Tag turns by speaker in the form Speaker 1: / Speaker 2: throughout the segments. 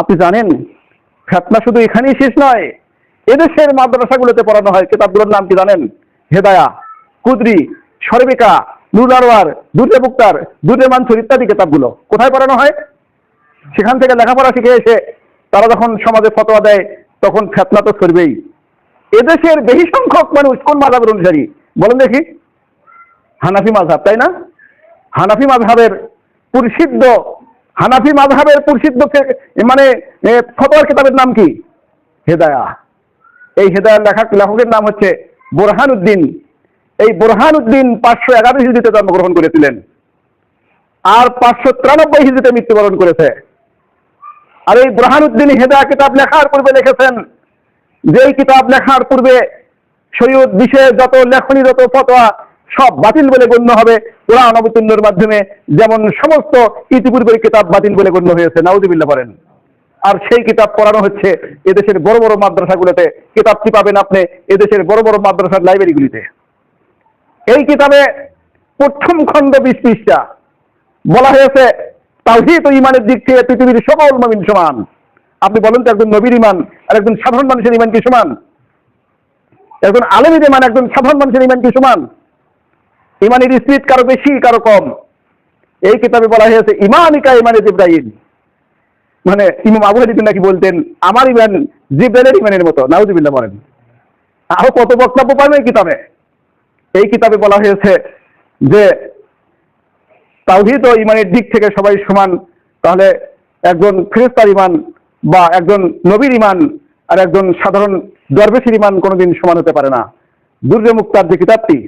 Speaker 1: আপনি জানেন, ফেতনা শুধু এখানেই শেষ নয়, এদেশের মাদ্রাসাগুলোতে পড়ানো হয়, কিতাবগুলোর নাম কি জানেন? হেদায়া, কুদরি, সরবিকা নুর আরওয়ার দুর্গে মুক্তার, দুর্গে মানসুর ইত্যাদি কিতাবগুলো। কোথায় পড়ানো হয়? সেখান থেকে লেখাপড়া শিখে এসে তারা যখন সমাজে ফতোয়া দেয়, তখন ফেতনা তো করবেই এদেশের বেশি সংখ্যক মানুষ কোন মাধাবের অনুসারী? বলেন দেখি। হানাফি মাঝহাব তাই না? হানাফি মাঝহাবের প্রসিদ্ধ হানাফি মাঝহাবের প্রসিদ্ধ মানে ফতোয়ার কিতাবের নাম কি? হেদায়া। এই হেদায়ার লেখক, লেখকের নাম হচ্ছে বোরহান উদ্দিন এই বোরহান উদ্দিন পাঁচশো এগারো হিজড়িতে জন্মগ্রহণ করেছিলেন। আর পাঁচশো তিরানব্বই হিজড়িতে মৃত্যুবরণ করেছে। আর এই বোরহান উদ্দিন হেদায়া কিতাব লেখার পূর্বে লিখেছেন যেই কিতাব লেখার পূর্বে সৈয়দ বিষয়ে যত লেখনী, যত ফতোয়া সব বাতিল বলে গণ্য হবে। কোরআন অবতীর্ণের মাধ্যমে যেমন সমস্ত ইতিপূর্বের কিতাব বাতিল বলে গণ্য হয়েছে, নাউজুবিল্লাহ বলেন আর সেই কিতাব পড়ানো হচ্ছে এদেশের বড় বড় মাদ্রাসাগুলোতে। কিতাবটি পাবেন আপনি এদেশের বড় বড় মাদ্রাসার লাইব্রেরিগুলিতে? এই কিতাবে প্রথম খণ্ড বিশ পৃষ্ঠা। বলা হয়েছে, তাওহীদ ও ইমানের দিক থেকে পৃথিবীর সকল নবীন সমান। আপনি বলেন তো, একজন নবীর ইমান আর একজন সাধারণ মানুষের ইমান কি সমান? একজন আলমীর ইমান একজন সাধারণ মানুষের ইমান কি সমান? ইমানের স্পিড কারও বেশি, কারও কম। এই কিতাবে বলা হয়েছে, ইমানিকা ইমানে ইব্রাহিম মানে ইমাম আবু হানিফা নাকি বলতেন, আমার ইমান জিব্রাইলের ইমানের মতো। নাউজুবিল্লাহ বলেন। আরও কত বক্তব্য পাবেন এই কিতাবে? এই কিতাবে বলা হয়েছে যে, তাওহীদ ও ইমানের দিক থেকে সবাই সমান, তাহলে একজন ফেরেস্তার ইমান বা একজন নবীর ইমান আর একজন সাধারণ দরবেশের ইমান কোনোদিন সমান হতে পারে না। দুর্গে মুক্তার যে কিতাবটি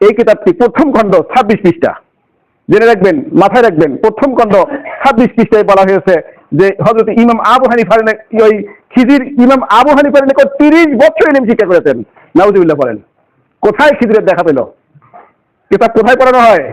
Speaker 1: এই কিতাবটি প্রথম খণ্ড ছাব্বিশ পৃষ্ঠা। জেনে রাখবেন, মাথায় রাখবেন, প্রথম খণ্ড ছাব্বিশ পৃষ্ঠায় বলা হয়েছে যে হজরত ইমাম আবু হানিফার ওই খিজির ইমাম আবু হানিফার নিকট তিরিশ বছর ইলিম শিক্ষা করেছেন। নাউজুবিল্লাহ বলেন, কোথায় খিজিরের দেখা পেল? কিতাব কোথায় পড়ানো হয়?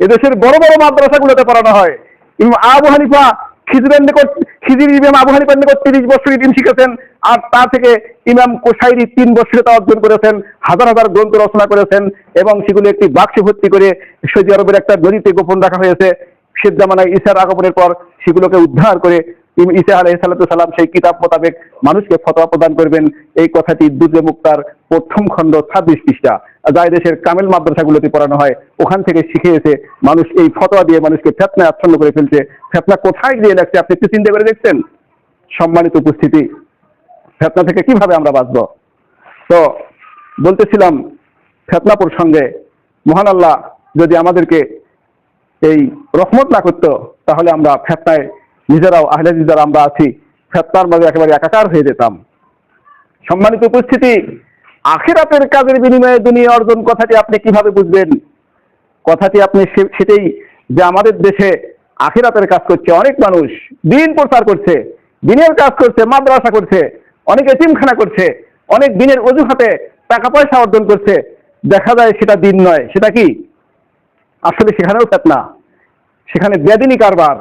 Speaker 1: এদেশের বড় বড় মাদ্রাসাগুলোতে পড়ানো হয়। ইমাম আবু হানিফা খিজিরের নিকট খিজির ইমাম আবু হানিফার নিকট তিরিশ বছর ইলিম শিখেছেন আর তা থেকে ইমাম কোসাইরি তিন বছরে তা অর্জন করেছেন, হাজার হাজার গ্রন্থ রচনা করেছেন এবং সেগুলো একটি বাক্সে ভর্তি করে সৌদি আরবের একটা গরিতে গোপন রাখা হয়েছে। শেষ জামানায় ঈশার আগমনের পর সেগুলোকে উদ্ধার করে ঈসা আলহ সালাম সেই কিতাব মোতাবেক মানুষকে ফতোয়া প্রদান করবেন। এই কথাটি দুর্গে মুক্তার প্রথম খণ্ড ছাব্বিশ পৃষ্ঠা। যা এই দেশের কামেল মাদ্রাসাগুলোতে পড়ানো হয়, ওখান থেকে শিখে এসে মানুষ এই ফতোয়া দিয়ে মানুষকে ফেতনায় আচ্ছন্ন করে ফেলছে। ফেতনা কোথায় গিয়ে লাগছে আপনি একটু চিন্তা করে দেখছেন? সম্মানিত উপস্থিতি, ফেতনা থেকে কীভাবে আমরা বাঁচব? তো বলতেছিলাম, ফেতনা প্রসঙ্গে, মহান আল্লাহ যদি আমাদেরকে এই রহমত না করতো, তাহলে আমরা ফেতনায় নিজেরাও আহলে যারা আমরা আছি, ফেতনার মাঝে একেবারে একাকার হয়ে যেতাম। সম্মানিত উপস্থিতি, আখেরাতের কাজের বিনিময়ে দুনিয়া অর্জন কথাটি আপনি কীভাবে বুঝবেন? কথাটি আপনি সেটাই যে আমাদের দেশে আখিরাতের কাজ করছে অনেক মানুষ, দিন প্রচার করছে, দিনের কাজ করছে, মাদ্রাসা করছে, অনেক এতিমখানা করছে, অনেক দিনের অজুহাতে টাকা পয়সা অর্জন করছে। দেখা যায় সেটা দিন নয়, সেটা কি? আসলে সেখানেও ফেতনা, সেখানে বেদিনী কারবার।